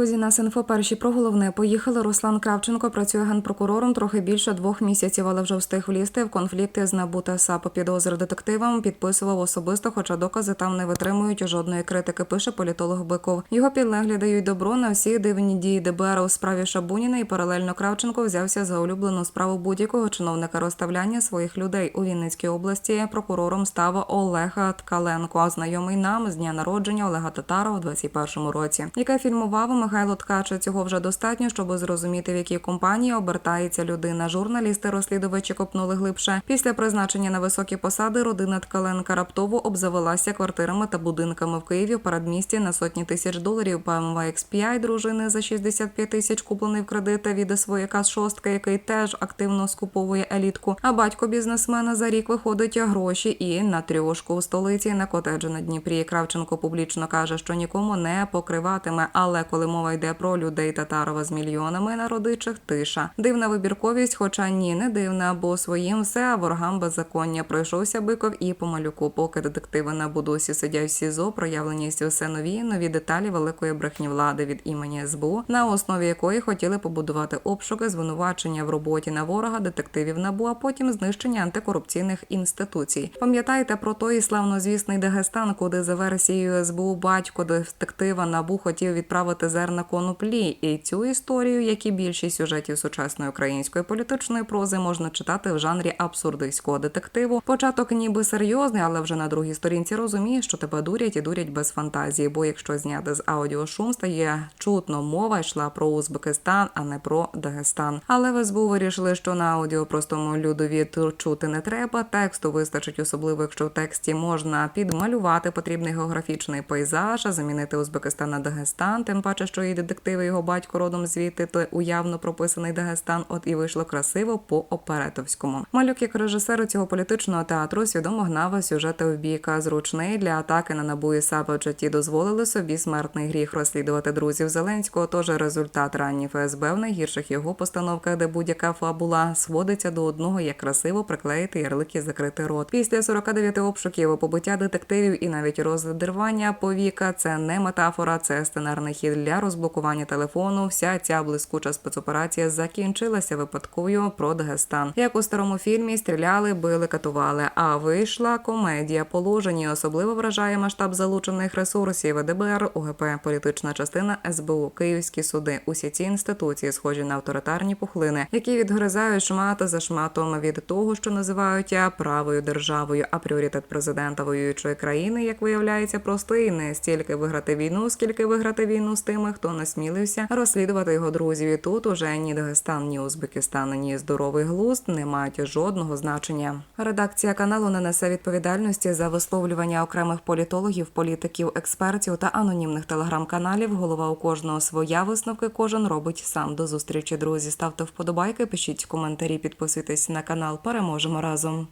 друзі, нас інфо перші про головне поїхали. Руслан Кравченко працює генпрокурором трохи більше двох місяців, але вже встиг влізти в конфлікти з НАБУ та САП. Підозри детективам підписував особисто, хоча докази там не витримують жодної критики. Пише політолог Биков. Його підлеглі дають добро на всі дивні дії ДБР у справі Шабуніна. І паралельно Кравченко взявся за улюблену справу будь-якого чиновника розставляння своїх людей у Вінницькій області. Прокурором став Олег Ткаленко, знайомий нам з дня народження Олега Татарова в 21-му році, яке фільмував Михайло Ткача. Цього вже достатньо, щоб зрозуміти, в якій компанії обертається людина. Журналісти розслідувачі копнули глибше. Після призначення на високі посади родина Ткаленка раптово обзавелася квартирами та будинками в Києві в передмісті на сотні тисяч доларів. BMW X5 дружини за 65 тисяч куплений в кредити від свояка з шостки, який теж активно скуповує елітку. А батько бізнесмена за рік виходить гроші і на трьошку у столиці на котеджі на Дніпрі. Кравченко публічно каже, що нікому не покриватиме. Але коли мова йде про людей Татарова з мільйонами народичих, тиша. Дивна вибірковість, хоча ні, не дивна, бо своїм все ворогам беззаконня пройшовся биков і по малюку. Поки детективи на будусі сидять в СІЗО, проявленість усе нові нові деталі великої брехні влади від імені СБУ, на основі якої хотіли побудувати обшуки, звинувачення в роботі на ворога, детективів набу, а потім знищення антикорупційних інституцій. Пам'ятаєте про той славнозвісний Дагестан, куди за версією СБУ батько детектива набу хотів відправити зерна коноплі, і цю історію, як і більшість сюжетів сучасної української політичної прози, можна читати в жанрі абсурдистського детективу. Початок ніби серйозний, але вже на другій сторінці розумієш, що тебе дурять і дурять без фантазії. Бо якщо зняти з аудіошум, стає чутно мова йшла про Узбекистан, а не про Дагестан. Але в СБУ вирішили, що на аудіо простому людові чути не треба. Тексту вистачить, особливо якщо в тексті можна підмалювати потрібний географічний пейзаж, а замінити Узбекистан на Дагестан. Тим паче, що і детективи його батько родом звідти, то уявно прописаний Дагестан. От і вийшло красиво по оперетовському. Малюк, як режисер цього політичного театру, свідомо гнав сюжети в бійка. Зручний для атаки на набу і САП в житті дозволили собі смертний гріх розслідувати друзів Зеленського. Тож результат ранні ФСБ в найгірших його постановках, де будь-яка фабула сводиться до одного, як красиво приклеїти ярлик і закрити рот. Після 49 обшуків, побиття детективів і навіть роздервання повіка це не метафора, це сценарний хід для розблокування телефону. Вся ця блискуча спецоперація закінчилася випадковою про Дагестан. Як у старому фільмі стріляли, били, катували. А вийшла комедія положені. Особливо вражає масштаб залучених ресурсів ДБР, УГП, політична частина СБУ, київські суди. Усі ці інституції схожі на авторитарні пухлини, які відгризають шмат за шматом від того, що називають правою державою. А пріоритет президента воюючої країни, як виявляється, простий не стільки виграти війну, скільки виграти війну з хто насмілився розслідувати його друзів. І тут уже ні Дагестан, ні Узбекистан, ні здоровий глузд не мають жодного значення. Редакція каналу не несе відповідальності за висловлювання окремих політологів, політиків, експертів та анонімних телеграм-каналів. Голова у кожного своя висновки. Кожен робить сам. До зустрічі, друзі. Ставте вподобайки, пишіть коментарі, підписуйтесь на канал. Переможемо разом.